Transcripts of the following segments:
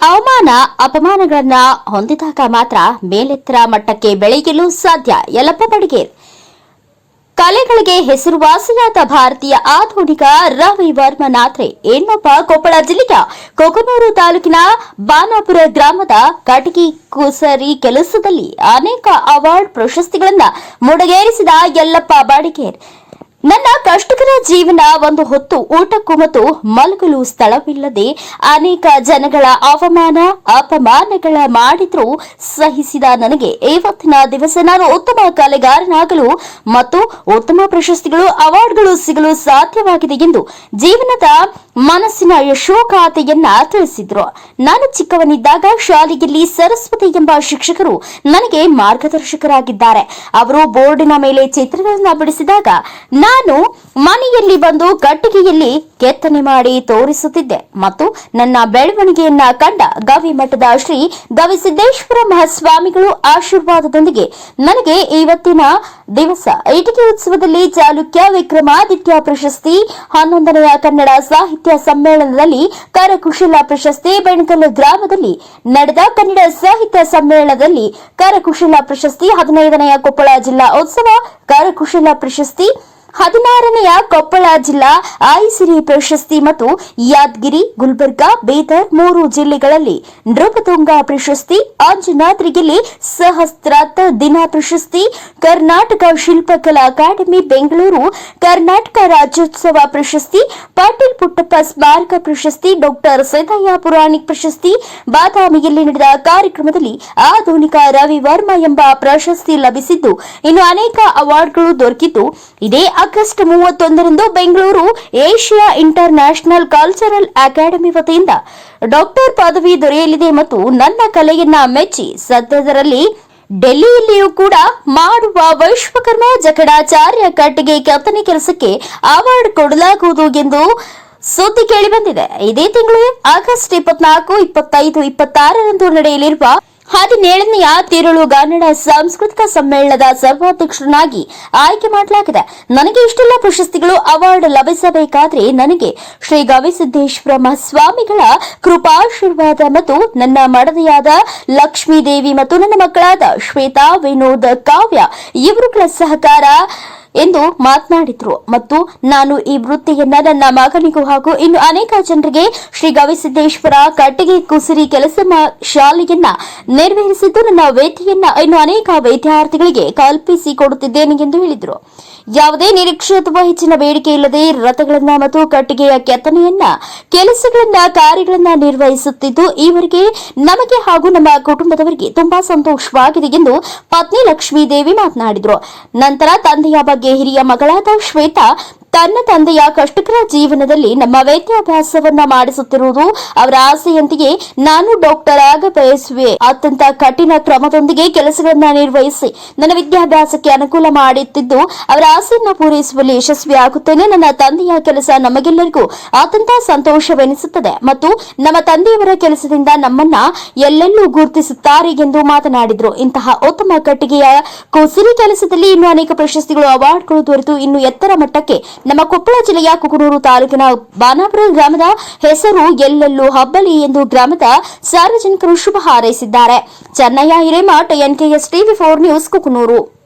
ಅವಮಾನ, ಅಪಮಾನಗಳನ್ನ ಹೊಂದಿದಾಗ ಮಾತ್ರ ಮೇಲೆತ್ತರ ಮಟ್ಟಕ್ಕೆ ಬೆಳೆಯಲು ಸಾಧ್ಯ ಯಲಪ್ಪ ಬಡಿಗೇರ್ ಕಲೆಗಳಿಗೆ ಹೆಸರುವಾಸಿಯಾದ ಭಾರತೀಯ ಆಧುನಿಕ ರವಿ ವರ್ಮನಾಥ್ರೆ ಕೊಪ್ಪಳ ಜಿಲ್ಲೆಯ ಕೊಕನೂರು ತಾಲೂಕಿನ ಬಾನಾಪುರ ಗ್ರಾಮದ ಕಟಗಿ ಕುಸರಿ ಕೆಲಸದಲ್ಲಿ ಅನೇಕ ಅವಾರ್ಡ್ ಪ್ರಶಸ್ತಿಗಳನ್ನ ಮುಡಗೇರಿಸಿದ ಯಲ್ಲಪ್ಪ ಬಾಡಿಗೇರ್. ನನ್ನ ಕಷ್ಟಕರ ಜೀವನ ಒಂದು ಹೊತ್ತು ಊಟಕ್ಕೂ ಮತ್ತು ಮಲಗಲು ಸ್ಥಳವಿಲ್ಲದೆ ಅನೇಕ ಜನಗಳ ಅವಮಾನ, ಅಪಮಾನಗಳ ಮಾಡಿದ್ರೂ ಸಹಿಸಿದ ನನಗೆ ಇವತ್ತಿನ ದಿವಸ ನಾನು ಉತ್ತಮ ಕಲೆಗಾರನಾಗಲು ಮತ್ತು ಉತ್ತಮ ಪ್ರಶಸ್ತಿಗಳು, ಅವಾರ್ಡ್ಗಳು ಸಿಗಲು ಸಾಧ್ಯವಾಗಿದೆ ಎಂದು ಜೀವನದ ಮನಸ್ಸಿನ ಯಶೋಗಾಥೆಯನ್ನ ತಿಳಿಸಿದ್ರು. ನಾನು ಚಿಕ್ಕವನಿದ್ದಾಗ ಶಾಲೆಯಲ್ಲಿ ಸರಸ್ವತಿ ಎಂಬ ಶಿಕ್ಷಕರು ನನಗೆ ಮಾರ್ಗದರ್ಶಕರಾಗಿದ್ದಾರೆ. ಅವರು ಬೋರ್ಡಿನ ಮೇಲೆ ಚಿತ್ರಗಳನ್ನ ಬಿಡಿಸಿದಾಗ ನಾನು ಮನೆಯಲ್ಲಿ ಬಂದು ಕಟ್ಟಿಗೆಯಲ್ಲಿ ಕೆತ್ತನೆ ಮಾಡಿ ತೋರಿಸುತ್ತಿದ್ದೆ ಮತ್ತು ನನ್ನ ಬೆಳವಣಿಗೆಯನ್ನ ಕಂಡ ಗವಿ ಮಠದ ಶ್ರೀ ಗವಿಸಿದ್ದೇಶ್ವರ ಮಹಾಸ್ವಾಮಿಗಳು ಆಶೀರ್ವಾದದೊಂದಿಗೆ ನನಗೆ ಇವತ್ತಿನ ದಿವಸ ಇಟಿಕೆ ಉತ್ಸವದಲ್ಲಿ ಚಾಲುಕ್ಯ ವಿಕ್ರಮಾದಿತ್ಯ ಪ್ರಶಸ್ತಿ, ಹನ್ನೊಂದನೆಯ ಕನ್ನಡ ಸಾಹಿತ್ಯ ಸಮ್ಮೇಳನದಲ್ಲಿ ಕರಕುಶಲ ಪ್ರಶಸ್ತಿ ಬೆಣಕಲ್ ಗ್ರಾಮದಲ್ಲಿ ನಡೆದ ಕನ್ನಡ ಸಾಹಿತ್ಯ ಸಮ್ಮೇಳನದಲ್ಲಿ ಕರಕುಶಲ ಪ್ರಶಸ್ತಿ, ಹದಿನೈದನೆಯ ಕೊಪ್ಪಳ ಜಿಲ್ಲಾ ಉತ್ಸವ ಕರಕುಶಲ ಪ್ರಶಸ್ತಿ ಹದಿನಾರನೆಯ ಕೊಪ್ಪಳ ಜಿಲ್ಲಾ ಆಯಿಸಿರಿ ಪ್ರಶಸ್ತಿ ಮತ್ತು ಯಾದಗಿರಿ, ಗುಲ್ಬರ್ಗಾ, ಬೀದರ್ ಮೂರು ಜಿಲ್ಲೆಗಳಲ್ಲಿ ನೃಪತುಂಗ ಪ್ರಶಸ್ತಿ ಅಂಜನಾದ್ರಿಗಿಲ್ಲಿ ಸಹಸ್ರಾತ್ ದಿನ ಪ್ರಶಸ್ತಿ, ಕರ್ನಾಟಕ ಶಿಲ್ಪಕಲಾ ಅಕಾಡೆಮಿ, ಬೆಂಗಳೂರು ಕರ್ನಾಟಕ ರಾಜ್ಯೋತ್ಸವ ಪ್ರಶಸ್ತಿ ಪಾಟೀಲ್ ಪುಟ್ಟಪ್ಪ ಸ್ಮಾರಕ ಪ್ರಶಸ್ತಿ, ಡಾಕ್ಟರ್ ಸಿದ್ದಯ್ಯ ಪುರಾಣಿಕ್ ಪ್ರಶಸ್ತಿ, ಬಾದಾಮಿಯಲ್ಲಿ ನಡೆದ ಕಾರ್ಯಕ್ರಮದಲ್ಲಿ ಆಧುನಿಕ ರವಿ ವರ್ಮ ಎಂಬ ಪ್ರಶಸ್ತಿ ಲಭಿಸಿದ್ದು, ಇನ್ನು ಅನೇಕ ಅವಾರ್ಡ್ಗಳು ದೊರಕಿದ್ದು, ಇದೇ ಆಗಸ್ಟ್ ಮೂವತ್ತೊಂದರಂದು Bengaluru Asia international cultural academy ವತಿಯಿಂದ ಡಾಕ್ಟರ್ ಪದವಿ ದೊರೆಯಲಿದೆ ಮತ್ತು ನನ್ನ ಕಲೆಯನ್ನ ಮೆಚ್ಚಿ ಸದ್ಯದರಲ್ಲಿ ಡೆಲ್ಲಿಯಲ್ಲಿಯೂ ಕೂಡ ಮಾಡುವ ವಿಶ್ವಕರ್ಮ ಜಕಡಾಚಾರ್ಯ ಕಟ್ಟಿಗೆ ಕೆತ್ತನೆ ಕೆಲಸಕ್ಕೆ ಅವಾರ್ಡ್ ಕೊಡಲಾಗುವುದು ಎಂದು ಸುದ್ದಿ ಕೇಳಿಬಂದಿದೆ ಇದೇ ತಿಂಗಳು ಆಗಸ್ಟ್ ಇಪ್ಪತ್ನಾಲ್ಕು, ಇಪ್ಪತ್ತೈದು, ಇಪ್ಪತ್ತಾರರಂದು ನಡೆಯಲಿರುವ ಹದಿನೇಳನೆಯ ತಿರುಳು ಕನ್ನಡ ಸಾಂಸ್ಕೃತಿಕ ಸಮ್ಮೇಳನದ ಸರ್ವಾಧ್ಯಕ್ಷರನ್ನಾಗಿ ಆಯ್ಕೆ ಮಾಡಲಾಗಿದೆ. ನನಗೆ ಇಷ್ಟೆಲ್ಲ ಪ್ರಶಸ್ತಿಗಳು, ಅವಾರ್ಡ್ ಲಭಿಸಬೇಕಾದ್ರೆ ನನಗೆ ಶ್ರೀ ಗವಿಸಿದ್ದೇಶ್ವರ ಸ್ವಾಮಿಗಳ ಕೃಪಾಶೀರ್ವಾದ ಮತ್ತು ನನ್ನ ಮಡದಿಯಾದ ಲಕ್ಷ್ಮೀದೇವಿ ಮತ್ತು ನನ್ನ ಮಕ್ಕಳಾದ ಶ್ವೇತಾ, ವಿನೋದ್, ಕಾವ್ಯ, ಇವರುಗಳ ಸಹಕಾರ ಎಂದು ಮಾತನಾಡಿದ್ರು. ಮತ್ತು ನಾನು ಈ ವೃತ್ತಿಯನ್ನ ನನ್ನ ಮಗನಿಗೂ ಹಾಗೂ ಇನ್ನು ಅನೇಕ ಜನರಿಗೆ ಶ್ರೀ ಗವಿಸಿದ್ದೇಶ್ವರ ಕಟ್ಟಿಗೆ ಕುಸಿರಿ ಕೆಲಸ ಶಾಲೆಯನ್ನ ನಿರ್ವಹಿಸಿದ್ದು ನನ್ನ ವೇದಿಯನ್ನ ಇನ್ನು ಅನೇಕ ವಿದ್ಯಾರ್ಥಿಗಳಿಗೆ ಕಲ್ಪಿಸಿ ಕೊಡುತ್ತಿದ್ದೇನೆ ಎಂದು ಹೇಳಿದರು. ಯಾವುದೇ ನಿರೀಕ್ಷೆ ಅಥವಾ ಹೆಚ್ಚಿನ ಬೇಡಿಕೆ ಇಲ್ಲದೆ ರಥಗಳನ್ನ ಮತ್ತು ಕಟ್ಟಿಗೆಯ ಕೆತ್ತನೆಯನ್ನ, ಕೆಲಸಗಳನ್ನ, ಕಾರ್ಯಗಳನ್ನ ನಿರ್ವಹಿಸುತ್ತಿದ್ದು, ಈವರೆಗೆ ನಮಗೆ ಹಾಗೂ ನಮ್ಮ ಕುಟುಂಬದವರಿಗೆ ತುಂಬಾ ಸಂತೋಷವಾಗಿದೆ ಎಂದು ಪತ್ನಿ ಲಕ್ಷ್ಮೀ ದೇವಿ ಮಾತನಾಡಿದರು. ನಂತರ ತಂದೆಯ ಬಗ್ಗೆ ಹಿರಿಯ ಮಗಳಾದ ಶ್ವೇತಾ ತನ್ನ ತಂದೆಯ ಕಷ್ಟಕರ ಜೀವನದಲ್ಲಿ ನಮ್ಮ ವೈದ್ಯಾಭ್ಯಾಸವನ್ನ ಮಾಡಿಸುತ್ತಿರುವುದು ಅವರ ಆಸೆಯಂತೆಯೇ ನಾನು ಡಾಕ್ಟರ್ ಆಗ ಬಯಸುವೆ. ಅತ್ಯಂತ ಕಠಿಣ ಕ್ರಮದೊಂದಿಗೆ ಕೆಲಸಗಳನ್ನ ನಿರ್ವಹಿಸಿ ನನ್ನ ವಿದ್ಯಾಭ್ಯಾಸಕ್ಕೆ ಅನುಕೂಲ ಮಾಡುತ್ತಿದ್ದು ಅವರ ಆಸೆಯನ್ನ ಪೂರೈಸುವಲ್ಲಿ ಯಶಸ್ವಿಯಾಗುತ್ತೇನೆ ನನ್ನ ತಂದೆಯ ಕೆಲಸ ನಮಗೆಲ್ಲರಿಗೂ ಅತ್ಯಂತ ಸಂತೋಷವೆನಿಸುತ್ತದೆ ಮತ್ತು ನಮ್ಮ ತಂದೆಯವರ ಕೆಲಸದಿಂದ ನಮ್ಮನ್ನ ಎಲ್ಲೆಲ್ಲೂ ಗುರುತಿಸುತ್ತಾರೆ ಎಂದು ಮಾತನಾಡಿದರು. ಇಂತಹ ಉತ್ತಮ ಕಟ್ಟಿಗೆಯ ಕುಸಿರಿ ಕೆಲಸದಲ್ಲಿ ಇನ್ನೂ ಅನೇಕ ಪ್ರಶಸ್ತಿಗಳು, ಅವಾರ್ಡ್ಗಳು ದೊರೆತು. ಇನ್ನು ಎತ್ತರ ಮಟ್ಟಕ್ಕೆ ನಮ್ಮ ಕೊಪ್ಪಳ ಜಿಲ್ಲೆಯ ಕುಕನೂರು ತಾಲೂಕಿನ ಬಾನಾಪುರ ಗ್ರಾಮದ ಹೆಸರು ಎಲ್ಲೆಲ್ಲೂ ಹಬ್ಬಲಿ ಎಂದು ಗ್ರಾಮದ ಸಾರ್ವಜನಿಕರು ಶುಭ ಹಾರೈಸಿದ್ದಾರೆ. Chennayya Hiremath, NKS TV four news, Kukanur.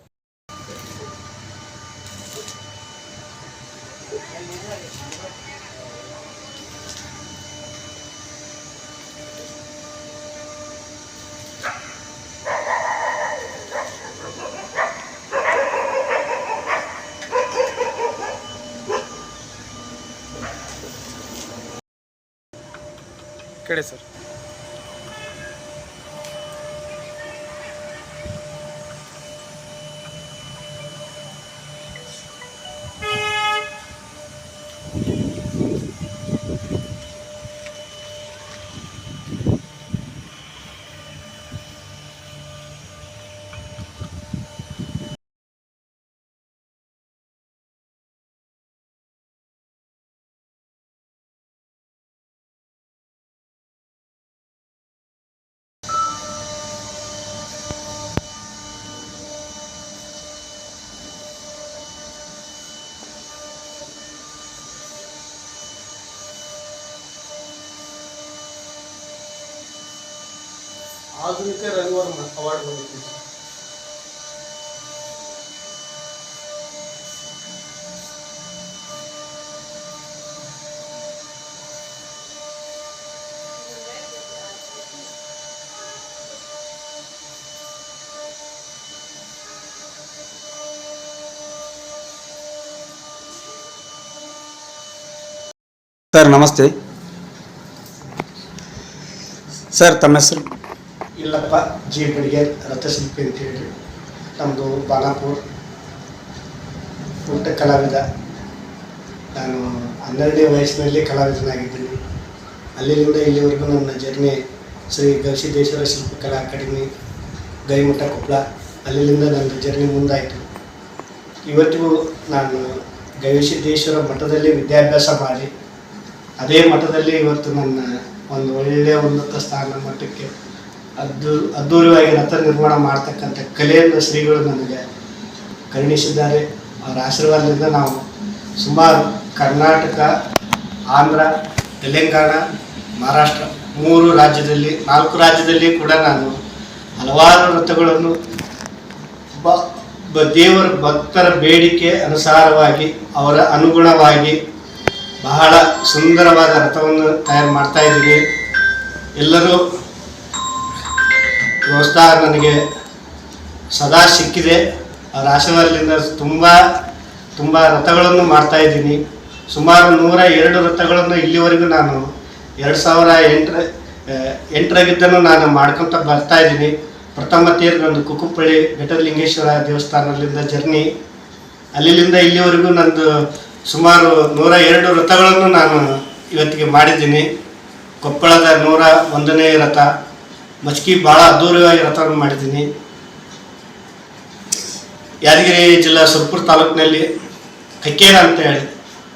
ಕಡೆ ಸರ್ ಆಧುನಿಕ ರವಿವರ್ಮ ಅವಾರ್ಡ್ ಬಂದಿತ್ತು ಸರ್ ಸರ್ ನಮಸ್ತೆ ಸರ್ ತಮ್ಮ ಹೆಸರು ಇಲ್ಲಪ್ಪ ಜಿ ಬಡಿಗೆ ರಥಶಿಲ್ಪಿ ಅಂತ ಹೇಳಿ ನಮ್ಮದು ಬಾಲಾಪುರ್ ಊಟ ಕಲಾವಿದ. ನಾನು ಹನ್ನೆರಡನೇ ವಯಸ್ಸಿನಲ್ಲಿ ಕಲಾವಿದನಾಗಿದ್ದೀನಿ. ಅಲ್ಲಿಂದ ಇಲ್ಲಿವರೆಗೂ ನನ್ನ ಜರ್ನಿ ಶ್ರೀ ಗವಿಸಿದ್ದೇಶ್ವರ ಶಿಲ್ಪಕಲಾ ಅಕಾಡೆಮಿ ಗೈಮಠ ಕೊಪ್ಪಳ, ಅಲ್ಲಿಂದ ನನ್ನ ಜರ್ನಿ ಮುಂದಾಯಿತು. ಇವತ್ತಿಗೂ ನಾನು ಗವಿಸಿದ್ದೇಶ್ವರ ಮಠದಲ್ಲಿ ವಿದ್ಯಾಭ್ಯಾಸ ಮಾಡಿ, ಅದೇ ಮಠದಲ್ಲಿ ಇವತ್ತು ನನ್ನ ಒಂದು ಒಳ್ಳೆಯ ಉನ್ನತ ಸ್ಥಾನ ಮಟ್ಟಕ್ಕೆ ಅದ್ದು ಅದ್ಧೂರಿಯಾಗಿ ರಥ ನಿರ್ಮಾಣ ಮಾಡ್ತಕ್ಕಂಥ ಕಲೆಯನ್ನು ಶ್ರೀಗಳು ನನಗೆ ಕರುಣಿಸಿದ್ದಾರೆ. ಅವರ ಆಶೀರ್ವಾದದಿಂದ ನಾವು ಸುಮಾರು ಕರ್ನಾಟಕ, ಆಂಧ್ರ, ತೆಲಂಗಾಣ, ಮಹಾರಾಷ್ಟ್ರ ಮೂರು ರಾಜ್ಯದಲ್ಲಿ, ನಾಲ್ಕು ರಾಜ್ಯದಲ್ಲಿ ಕೂಡ ನಾನು ಹಲವಾರು ರಥಗಳನ್ನು ಬ ದೇವರ ಭಕ್ತರ ಬೇಡಿಕೆ ಅನುಸಾರವಾಗಿ, ಅವರ ಅನುಗುಣವಾಗಿ ಬಹಳ ಸುಂದರವಾದ ರಥವನ್ನು ತಯಾರು ಮಾಡ್ತಾ ಇದ್ದೀವಿ. ಎಲ್ಲರೂ ಪ್ರೋತ್ಸಾಹ ನನಗೆ ಸದಾ ಸಿಕ್ಕಿದೆ. ಅವರ ಆಶೀರ್ವಾದದಿಂದ ತುಂಬ ತುಂಬ ರಥಗಳನ್ನು ಮಾಡ್ತಾ ಇದ್ದೀನಿ. ಸುಮಾರು ನೂರ ಎರಡು ರಥಗಳನ್ನು ಇಲ್ಲಿವರೆಗೂ ನಾನು ಎರಡು ಸಾವಿರ ಎಂಟರ ಎಂಟರಾಗಿದ್ದನ್ನು ನಾನು ಮಾಡ್ಕೊತ ಬರ್ತಾ ಇದ್ದೀನಿ. ಪ್ರಥಮ ತೀರ್ ನಂದು ಕುಕ್ಕುಪಳ್ಳಿ ಬೆಟ್ಟಲಿಂಗೇಶ್ವರ ದೇವಸ್ಥಾನದಿಂದ ಜರ್ನಿ. ಅಲ್ಲಿಂದ ಇಲ್ಲಿವರೆಗೂ ನಂದು ಸುಮಾರು ನೂರ ಎರಡು ರಥಗಳನ್ನು ನಾನು ಇವತ್ತಿಗೆ ಮಾಡಿದ್ದೀನಿ. ಕೊಪ್ಪಳದ ನೂರ ಒಂದನೇ ರಥ. ಮಚ್ಕಿ ಭಾಳ ಅದ್ಧೂರಿಯಾಗಿ ರಥವನ್ನು ಮಾಡಿದ್ದೀನಿ. ಯಾದಗಿರಿ ಜಿಲ್ಲಾ ಸುರ್ಪುರ್ ತಾಲೂಕಿನಲ್ಲಿ ಕಕ್ಕೇರ ಅಂತ ಹೇಳಿ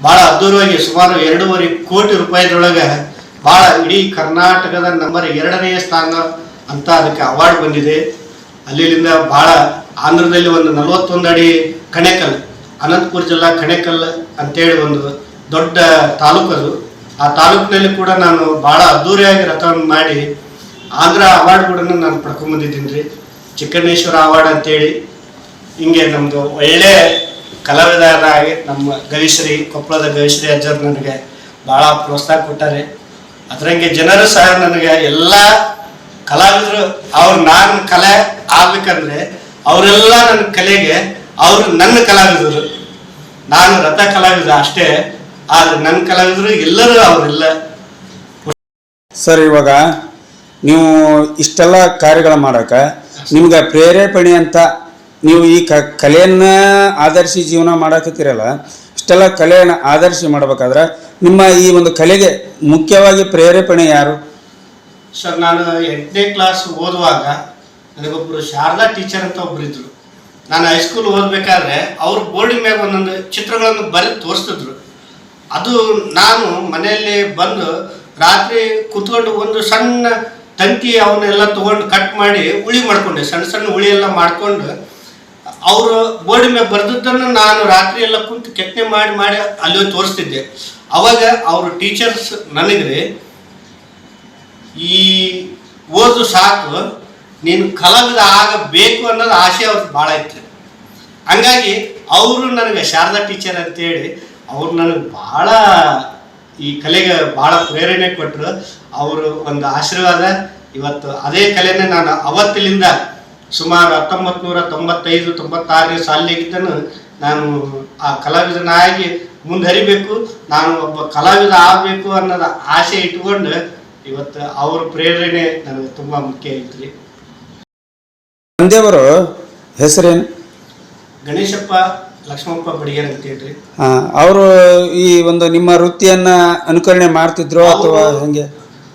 ಭಾಳ ಅದ್ಧೂರಿಯಾಗಿ ಸುಮಾರು ಎರಡೂವರೆ ಕೋಟಿ ರೂಪಾಯಿದೊಳಗೆ ಭಾಳ ಇಡೀ ಕರ್ನಾಟಕದ ನಂಬರ್ ಎರಡನೆಯ ಸ್ಥಾನ ಅಂತ ಅದಕ್ಕೆ ಅವಾರ್ಡ್ ಬಂದಿದೆ. ಅಲ್ಲಿಂದ ಭಾಳ ಆಂಧ್ರದಲ್ಲಿ ಒಂದು ನಲವತ್ತೊಂದು ಅಡಿ ಕಣೆಕಲ್ ಅನಂತಪುರ ಜಿಲ್ಲಾ ಕಣೆಕಲ್ ಅಂತೇಳಿ ಒಂದು ದೊಡ್ಡ ತಾಲೂಕು ಅದು ಆ ತಾಲೂಕಿನಲ್ಲಿ ಕೂಡ ನಾನು ಭಾಳ ಅದ್ಧೂರಿಯಾಗಿ ರಥವನ್ನು ಮಾಡಿ ಆಂಧ್ರ ಅವಾರ್ಡ್ ಕೂಡ ನಾನು ಪಡ್ಕೊಂಬಂದಿದ್ದೀನಿ ರೀ. ಚಿಕ್ಕಣ್ಣೇಶ್ವರ ಅವಾರ್ಡ್ ಅಂತೇಳಿ. ಹಿಂಗೆ ನಮ್ಮದು ಒಳ್ಳೆ ಕಲಾವಿದರಾಗಿ ನಮ್ಮ ಗವಿಶ್ರೀ, ಕೊಪ್ಪಳದ ಗವಿಶ್ರೀ ಅಜ್ಜರು ನನಗೆ ಭಾಳ ಪ್ರೋತ್ಸಾಹ ಕೊಟ್ಟಾರೆ. ಅದರಂಗೆ ಜನರು ಸಹ ನನಗೆ ಎಲ್ಲ ಕಲಾವಿದರು, ಅವ್ರು ನಾನು ಕಲೆ ಆಗ್ಬೇಕಂದ್ರೆ ಅವರೆಲ್ಲ ನನ್ನ ಕಲೆಗೆ ಅವರು ನನ್ನ ಕಲಾವಿದರು. ನಾನು ರಥ ಕಲಾವಿದ ಅಷ್ಟೇ, ಆದ್ರೆ ನನ್ನ ಕಲಾವಿದರು ಎಲ್ಲರೂ ಅವರೆಲ್ಲ ಸರ್, ಇವಾಗ ನೀವು ಇಷ್ಟೆಲ್ಲ ಕಾರ್ಯಗಳ ಮಾಡಕ್ಕೆ ನಿಮ್ಗೆ ಪ್ರೇರೇಪಣೆ ಅಂತ ನೀವು ಈ ಕ, ಕಲೆಯನ್ನು ಆಧರಿಸಿ ಜೀವನ ಮಾಡಕತ್ತೀರಲ್ಲ, ಇಷ್ಟೆಲ್ಲ ಕಲೆಯನ್ನು ಆಧರಿಸಿ ಮಾಡ್ಬೇಕಾದ್ರೆ ನಿಮ್ಮ ಈ ಒಂದು ಕಲೆಗೆ ಮುಖ್ಯವಾಗಿ ಪ್ರೇರೇಪಣೆ ಯಾರು? ಸರ್, ನಾನು ಎಂಟನೇ ಕ್ಲಾಸ್ ಓದುವಾಗ ನನಗೊಬ್ಬರು ಶಾರದಾ ಟೀಚರ್ ಅಂತ ಒಬ್ರು ಇದ್ರು. ನಾನು ಹೈಸ್ಕೂಲ್ ಓದಬೇಕಾದ್ರೆ ಅವ್ರ ಬೋರ್ಡಿಂಗ್ ಮೇಲೆ ಒಂದೊಂದು ಚಿತ್ರಗಳನ್ನು ಬರೆದು ತೋರಿಸ್ತಿದ್ರು. ಅದು ನಾನು ಮನೆಯಲ್ಲಿ ಬಂದು ರಾತ್ರಿ ಕೂತ್ಕೊಂಡು ಒಂದು ಸಣ್ಣ ತಂತಿ ಅವನ್ನೆಲ್ಲ ತಗೊಂಡು ಕಟ್ ಮಾಡಿ ಉಳಿ ಮಾಡ್ಕೊಂಡೆ. ಸಣ್ಣ ಸಣ್ಣ ಉಳಿ ಎಲ್ಲ ಮಾಡ್ಕೊಂಡು ಅವರು ಬೋರ್ಡ್ ಮೇಲೆ ಬರೆದದ್ದನ್ನು ನಾನು ರಾತ್ರಿ ಎಲ್ಲ ಕುಂತು ಕೆತ್ತನೆ ಮಾಡಿ ಮಾಡಿ ಅಲ್ಲಿ ತೋರಿಸ್ತಿದ್ದೆ. ಅವಾಗ ಅವರು ಟೀಚರ್ಸ್ ನನಗೆ ಈ ಓದು ಸಾಕು, ನೀನು ಕಲಾವಿದ ಆಗಬೇಕು ಅನ್ನೋದು ಆಸೆ ಅವ್ರದ್ದು ಭಾಳ ಇತ್ತು. ಹಂಗಾಗಿ ಅವರು ನನಗೆ ಶಾರದಾ ಟೀಚರ್ ಅಂತೇಳಿ, ಅವ್ರು ನನಗೆ ಭಾಳ ಈ ಕಲೆಗೆ ಬಹಳ ಪ್ರೇರಣೆ ಕೊಟ್ಟರು ಅವರು ಒಂದು ಆಶೀರ್ವಾದ. ಇವತ್ತು ಅದೇ ಕಲೆನೇ ನಾನು ಅವತ್ತಿಲಿಂದ ಸುಮಾರು ಹತ್ತೊಂಬತ್ತು ನೂರ ತೊಂಬತ್ತೈದು ತೊಂಬತ್ತಾರನೇ ಸಾಲಿಗಿದ್ದನು ನಾನು ಆ ಕಲಾವಿದನಾಗಿ ಮುಂದರಿಬೇಕು. ನಾನು ಒಬ್ಬ ಕಲಾವಿದ ಆಗಬೇಕು ಅನ್ನೋದು ಆಸೆ ಇಟ್ಕೊಂಡು ಇವತ್ತು ಅವ್ರ ಪ್ರೇರಣೆ ನನಗೆ ತುಂಬ ಮುಖ್ಯ ಐತ್ರಿ. ತಂದೆಯವರು ಹೆಸರೇನು? ಗಣೇಶಪ್ಪ ಲಕ್ಷ್ಮಪ್ಪ ಬಡಿಗೇರ್ ಅಂತ ಹೇಳ್ರಿ. ಅವರು ಈ ಒಂದು ನಿಮ್ಮ ವೃತ್ತಿಯನ್ನ ಅನುಕರಣೆ ಮಾಡ್ತಿದ್ರು ಅಥವಾ ಹಂಗೆ? ಹೆಂಗೆ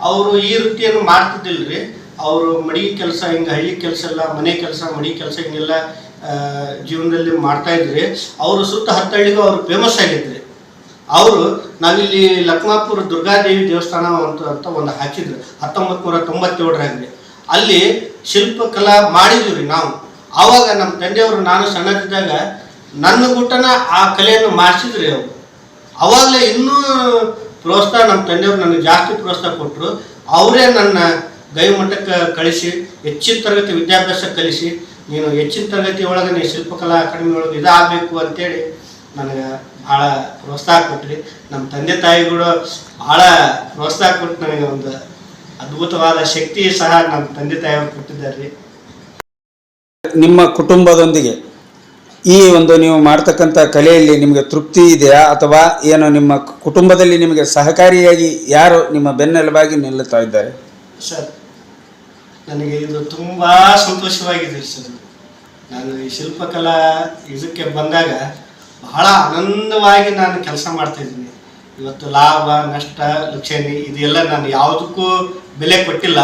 ಅವರು ಈ ವೃತ್ತಿಯನ್ನು ಮಾಡ್ತಿದ್ದಿಲ್ರಿ. ಅವರು ಮಡಿ ಕೆಲಸ ಹಿಂಗೆ ಹಳ್ಳಿ ಕೆಲಸ ಎಲ್ಲ ಮನೆ ಕೆಲಸ ಮಡಿ ಕೆಲಸ ಹಿಂಗೆಲ್ಲ ಜೀವನದಲ್ಲಿ ಮಾಡ್ತಾ ಇದ್ರಿ. ಅವರು ಸುತ್ತ ಹತ್ತಳ್ಳಿಗೂ ಅವರು ಫೇಮಸ್ ಆಗಿದ್ರಿ. ಅವರು ನಾವಿಲ್ಲಿ ಲಕ್ಮಾಪುರ ದುರ್ಗಾದೇವಿ ದೇವಸ್ಥಾನ ಅಂತ ಅಂತ ಒಂದು ಹಾಕಿದ್ರು. ಹತ್ತೊಂಬತ್ತು ನೂರ ತೊಂಬತ್ತೇಳರಾಗ್ರಿ ಅಲ್ಲಿ ಶಿಲ್ಪಕಲಾ ಮಾಡಿದ್ವಿ ರೀ ನಾವು. ಆವಾಗ ನಮ್ಮ ತಂದೆಯವರು ನಾನು ಸಣ್ಣದಿದ್ದಾಗ ನನ್ನ ಗುಟ್ಟನ ಆ ಕಲೆಯನ್ನು ಮಾಡಿಸಿದ್ರಿ ಅವರು. ಅವಾಗಲೇ ಇನ್ನೂ ಪ್ರೋತ್ಸಾಹ ನಮ್ಮ ತಂದೆಯವರು ನನಗೆ ಜಾಸ್ತಿ ಪ್ರೋತ್ಸಾಹ ಕೊಟ್ಟರು ಅವರೇ ನನ್ನ ಗೈಮಟ್ಟಕ್ಕೆ ಕಳಿಸಿ, ಹೆಚ್ಚಿನ ತರಗತಿ ವಿದ್ಯಾಭ್ಯಾಸ ಕಲಿಸಿ, ನೀನು ಹೆಚ್ಚಿನ ತರಗತಿ ಒಳಗೆ ನೀ ಶಿಲ್ಪಕಲಾ ಅಕಾಡೆಮಿ ಒಳಗೆ ಇದಾಗಬೇಕು ಅಂತೇಳಿ ನನಗೆ ಭಾಳ ಪ್ರೋತ್ಸಾಹ ಕೊಟ್ಟ್ರಿ ನಮ್ಮ ತಂದೆ ತಾಯಿಗಳು ಭಾಳ ಪ್ರೋತ್ಸಾಹ ಕೊಟ್ಟು ನನಗೆ ಒಂದು ಅದ್ಭುತವಾದ ಶಕ್ತಿ ಸಹ ನಮ್ಮ ತಂದೆ ತಾಯಿಯವರು ಕೊಟ್ಟಿದ್ದಾರೆ ನಿಮ್ಮ ಕುಟುಂಬದೊಂದಿಗೆ ಈ ಒಂದು ನೀವು ಮಾಡ್ತಕ್ಕಂಥ ಕಲೆಯಲ್ಲಿ ನಿಮಗೆ ತೃಪ್ತಿ ಇದೆಯಾ? ಅಥವಾ ಏನು ನಿಮ್ಮ ಕುಟುಂಬದಲ್ಲಿ ನಿಮಗೆ ಸಹಕಾರಿಯಾಗಿ ಯಾರು ನಿಮ್ಮ ಬೆನ್ನೆಲುಬಾಗಿ ನಿಲ್ಲುತ್ತಾ ಇದ್ದಾರೆ? ಸರ್, ನನಗೆ ಇದು ತುಂಬ ಸಂತೋಷವಾಗಿದೆ ಸರ್. ನಾನು ಈ ಶಿಲ್ಪಕಲಾ ಇದಕ್ಕೆ ಬಂದಾಗ ಬಹಳ ಆನಂದವಾಗಿ ನಾನು ಕೆಲಸ ಮಾಡ್ತಾ ಇದ್ದೀನಿ. ಇವತ್ತು ಲಾಭ, ನಷ್ಟ ಲಕ್ಷಣಿ ಇದೆಲ್ಲ ನಾನು ಯಾವುದಕ್ಕೂ ಬೆಲೆ ಕೊಟ್ಟಿಲ್ಲ.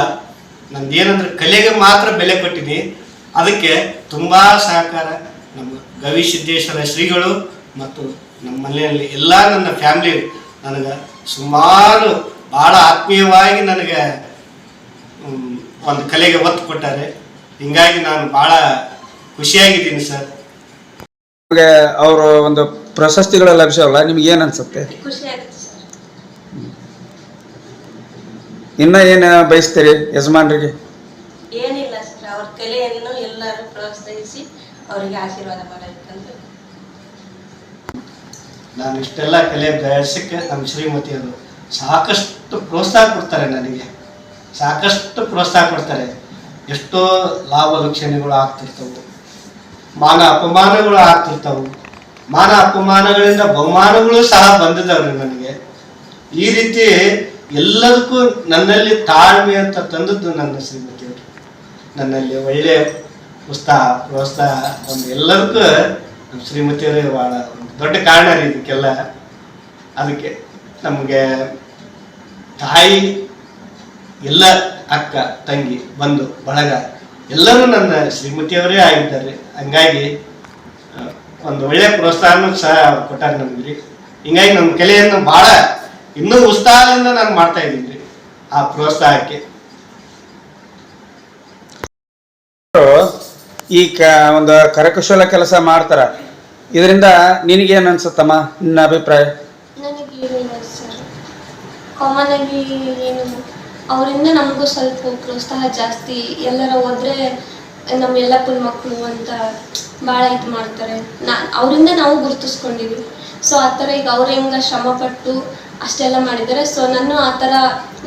ನಂದು ಏನಂದ್ರೆ ಕಲೆಗೆ ಮಾತ್ರ ಬೆಲೆ ಕೊಟ್ಟಿನಿ ಅದಕ್ಕೆ ತುಂಬ ಸಹಕಾರ. ನಮ್ಮ ಗವಿ ಸಿದ್ದೇಶ್ವರ ಶ್ರೀಗಳು ಮತ್ತು ನಮ್ಮ ಮನೆಯಲ್ಲಿ ಎಲ್ಲ ನನ್ನ ಫ್ಯಾಮಿಲಿ ನನಗೆ ಸುಮಾರು ಭಾಳ ಆತ್ಮೀಯವಾಗಿ ನನಗೆ ಒಂದು ಕಲೆಗೆ ಒತ್ತು ಕೊಟ್ಟಾರೆ. ಹಿಂಗಾಗಿ ನಾನು ಭಾಳ ಖುಷಿಯಾಗಿದ್ದೀನಿ ಸರ್. ನಿಮಗೆ ಅವರು ಒಂದು ಪ್ರಶಸ್ತಿಗಳ ಲಭಿಸಲ್ಲ ನಿಮ್ಗೆ ಏನು ಅನ್ಸುತ್ತೆ? ಖುಷಿ ಆಗುತ್ತೆ ಸರ್ ಇನ್ನ ಏನು ಬಯಸ್ತೀರಿ ಯಜಮಾನ್ರಿಗೆ? ಏನಿಲ್ಲ ಸರ್ ಅವ್ರ ಕಲೆಯನ್ನು ಎಲ್ಲರೂ ಪ್ರೋತ್ಸಾಹಿಸಿ ಅವರಿಗೆ ಆಶೀರ್ವಾದ ನಾನು ಇಷ್ಟೆಲ್ಲ ಕಲೆ ಬೆಳೆಸಕ್ಕೆ ನಮ್ಮ ಶ್ರೀಮತಿಯವರು ಸಾಕಷ್ಟು ಪ್ರೋತ್ಸಾಹ ಕೊಡ್ತಾರೆ ನನಗೆ. ಸಾಕಷ್ಟು ಪ್ರೋತ್ಸಾಹ ಕೊಡ್ತಾರೆ. ಎಷ್ಟೋ ಲಾಭ ಲಕ್ಷಣಗಳು ಆಗ್ತಿರ್ತವು. ಮಾನ ಅಪಮಾನಗಳು ಆಗ್ತಿರ್ತವು. ಮಾನ ಅಪಮಾನಗಳಿಂದ ಬಹುಮಾನಗಳು ಸಹ ಬಂದಿದ್ದಾವೆ ನನಗೆ. ಈ ರೀತಿ ಎಲ್ಲದಕ್ಕೂ ನನ್ನಲ್ಲಿ ತಾಳ್ಮೆ ಅಂತ ತಂದದ್ದು ನನ್ನ ಶ್ರೀಮತಿಯವರು ನನ್ನಲ್ಲಿ ಒಳ್ಳೆಯ ಉತ್ಸಾಹ ಪ್ರೋತ್ಸಾಹ ಒಂದು ಎಲ್ಲರಿಗೂ ನಮ್ಮ ಶ್ರೀಮತಿಯವರೇ ಭಾಳ ಒಂದು ದೊಡ್ಡ ಕಾರಣ ರೀ ಇದಕ್ಕೆಲ್ಲ. ಅದಕ್ಕೆ ನಮಗೆ ತಾಯಿ, ಎಲ್ಲ ಅಕ್ಕ, ತಂಗಿ, ಬಂಧು, ಬಳಗ, ಎಲ್ಲರೂ ನನ್ನ ಶ್ರೀಮತಿಯವರೇ ಆಗಿದ್ದಾರೆ. ಹಂಗಾಗಿ ಒಂದು ಒಳ್ಳೆಯ ಪ್ರೋತ್ಸಾಹನೂ ಸಹ ಕೊಟ್ಟಾರೆ ನಮ್ಗೆ ರೀ. ಹಿಂಗಾಗಿ ನಮ್ಮ ಕಲೆಯನ್ನು ಭಾಳ ಇನ್ನೂ ಉತ್ಸಾಹದಿಂದ ನಾನು ಮಾಡ್ತಾ ಇದ್ದೀನಿ ರೀ ಆ ಪ್ರೋತ್ಸಾಹಕ್ಕೆ. ಈ ಕ, ಒಂದು ಕರಕುಶಲ ಕೆಲಸ ಮಾಡ್ತಾರ. ಇದರಿಂದ ನಿನಗೇನು ಅನ್ಸುತ್ತಮ್ಮ, ನಿನ್ನ ಅಭಿಪ್ರಾಯ? ನನಗೆ ಏನಿಲ್ಲ ಸರ್. ಕಾಮನ್ ಆಗಿ ಏನು, ಅವರಿಂದ ನಮಗೂ ಸ್ವಲ್ಪ ಪ್ರೋತ್ಸಾಹ ಜಾಸ್ತಿ. ಎಲ್ಲರ ಹೋದ್ರೆ ನಮ್ಮ ಯಲ್ಲಪ್ಪನ ಮಕ್ಕಳು ಅಂತ ಭಾಳ ಇದು ಮಾಡ್ತಾರೆ. ನಾ, ಅವರಿಂದ ನಾವು ಗುರುತಿಸ್ಕೊಂಡಿದ್ವಿ ಸೊ, ಆ ಥರ ಈಗ ಅವ್ರು ಹೆಂಗೆ ಶ್ರಮಪಟ್ಟು ಅಷ್ಟೆಲ್ಲ ಮಾಡಿದ್ದಾರೆ. ಸೊ, ನಾನು ಆ ಥರ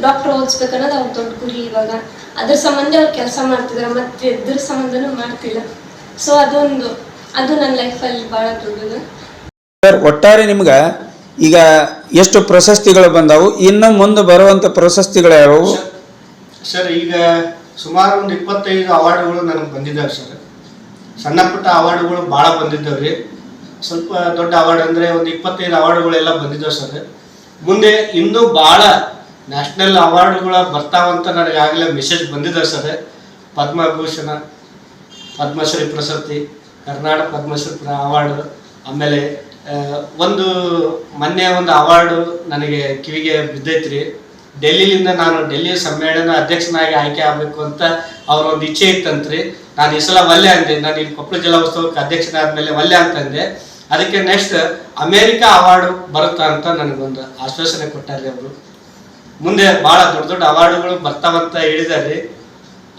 ಡಾಕ್ಟ್ರ್ ಓದಿಸ್ಬೇಕನ್ನೋದು ಅವ್ರ ದೊಡ್ಡ ಗುರಿ ಇವಾಗ. ಅದ್ರ ಸಂಬಂಧ ಅವ್ರು ಕೆಲಸ ಮಾಡ್ತಿದ್ದಾರೆ ಮತ್ತೆ ಇದ್ರ ಸಂಬಂಧನೂ ಮಾಡ್ತಿಲ್ಲ. ಸೊ ಅದೊಂದು ಅದು ನನ್ನ ಲೈಫಲ್ಲಿ ಭಾಳ ದೊಡ್ಡದು. ಸರ್ ಒಟ್ಟಾರೆ ನಿಮ್ಗೆ ಈಗ ಎಷ್ಟು ಪ್ರಶಸ್ತಿಗಳು ಬಂದವು ಇನ್ನು ಮುಂದೆ ಬರುವಂತ ಪ್ರಶಸ್ತಿಗಳು ಯಾವುವು ಸರ್ ಈಗ ಸುಮಾರು ಒಂದು ಇಪ್ಪತ್ತೈದು ಅವಾರ್ಡ್ಗಳು ನನಗೆ ಬಂದಿದ್ದಾವೆ ಸರ್. ಸಣ್ಣ ಪುಟ್ಟ ಅವಾರ್ಡ್ಗಳು ಭಾಳ ಬಂದಿದ್ದಾವೆ ರೀ. ಸ್ವಲ್ಪ ದೊಡ್ಡ ಅವಾರ್ಡ್ ಅಂದರೆ ಒಂದು ಇಪ್ಪತ್ತೈದು ಅವಾರ್ಡ್ಗಳೆಲ್ಲ ಬಂದಿದ್ದಾವೆ ಸರ್. ಮುಂದೆ ಇನ್ನೂ ಭಾಳ ನ್ಯಾಷನಲ್ ಅವಾರ್ಡ್ಗಳು ಬರ್ತಾವಂತ ನನಗೆ ಆಗಲೇ ಮೆಸೇಜ್ ಬಂದಿದೆ ಸರ್. ಪದ್ಮಭೂಷಣ, ಪದ್ಮಶ್ರೀ ಪ್ರಶಸ್ತಿ, ಕರ್ನಾಟಕ ಪದ್ಮಶ್ರೀ ಅವಾರ್ಡ್, ಆಮೇಲೆ ಒಂದು ಮೊನ್ನೆ ಒಂದು ಅವಾರ್ಡು ನನಗೆ ಕಿವಿಗೆ ಬಿದ್ದೈತ್ರಿ. ಡೆಲ್ಲಿಲಿಂದ ನಾನು ಡೆಲ್ಲಿ ಸಮ್ಮೇಳನ ಅಧ್ಯಕ್ಷನಾಗಿ ಆಯ್ಕೆ ಆಗಬೇಕು ಅಂತ ಅವ್ರ ಒಂದು ಇಚ್ಛೆ ಇತ್ತಂತ್ರಿ. ನಾನು ಈ ಸಲ ಒಲ್ಲೆ ಅಂದೆ. ನಾನು ಇಲ್ಲಿ ಕೊಪ್ಪಳ ಜಿಲ್ಲಾ ಉತ್ಸವಕ್ಕೆ ಅಧ್ಯಕ್ಷನಾದ್ಮೇಲೆ ಒಲ್ಲೆ ಅಂತಂದೆ ಅದಕ್ಕೆ ನೆಕ್ಸ್ಟ್ ಅಮೇರಿಕಾ ಅವಾರ್ಡ್ ಬರುತ್ತಾ ಅಂತ ನನಗೊಂದು ಆಶ್ವಾಸನೆ ಕೊಟ್ಟಾರೆ ಅವರು. ಮುಂದೆ ಬಹಳ ದೊಡ್ಡ ದೊಡ್ಡ ಅವಾರ್ಡ್ಗಳು ಬರ್ತಾವಂತ ಹೇಳಿದ್ದಾರೆ.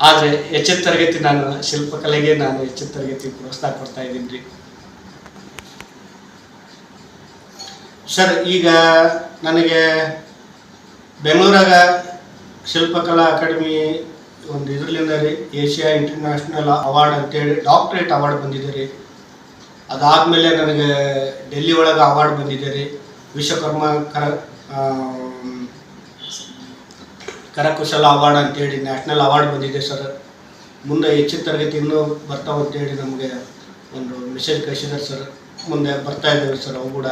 ಆದರೆ ಹೆಚ್ಚಿನ ತರಗತಿ ನಾನು ಶಿಲ್ಪಕಲೆಗೆ ನಾನು ಹೆಚ್ಚಿನ ತರಗತಿ ಪ್ರೋತ್ಸಾಹ ಕೊಡ್ತಾ ಇದ್ದೀನಿ ಸರ್, ಈಗ ನನಗೆ ಬೆಂಗಳೂರಾಗ ಶಿಲ್ಪಕಲಾ ಅಕಾಡೆಮಿ ಒಂದು ಇದರಲ್ಲಿಂದ ರೀ, ಏಷ್ಯಾ ಇಂಟರ್ನ್ಯಾಷನಲ್ ಅವಾರ್ಡ್ ಅಂತೇಳಿ ಡಾಕ್ಟ್ರೇಟ್ ಅವಾರ್ಡ್ ಬಂದಿದೆ ರೀ. ಅದಾದಮೇಲೆ ನನಗೆ ಡೆಲ್ಲಿ ಒಳಗೆ ಅವಾರ್ಡ್ ಬಂದಿದೆ ರೀ. ವಿಶ್ವಕರ್ಮ ಕರ ಕರಕುಶಲ ಅವಾರ್ಡ್ ಅಂತೇಳಿ ನ್ಯಾಷನಲ್ ಅವಾರ್ಡ್ ಬಂದಿದೆ ಸರ್. ಮುಂದೆ ಹೆಚ್ಚಿನ ತರಗತಿ ಇನ್ನೂ ಬರ್ತಾವಂತೇಳಿ ನಮಗೆ ಒಂದು ಮೆಸೇಜ್ ಕಳಿಸಿದ್ದಾರೆ ಸರ್. ಮುಂದೆ ಬರ್ತಾ ಇದ್ದೇವೆ ಸರ್, ಅವು ಕೂಡ.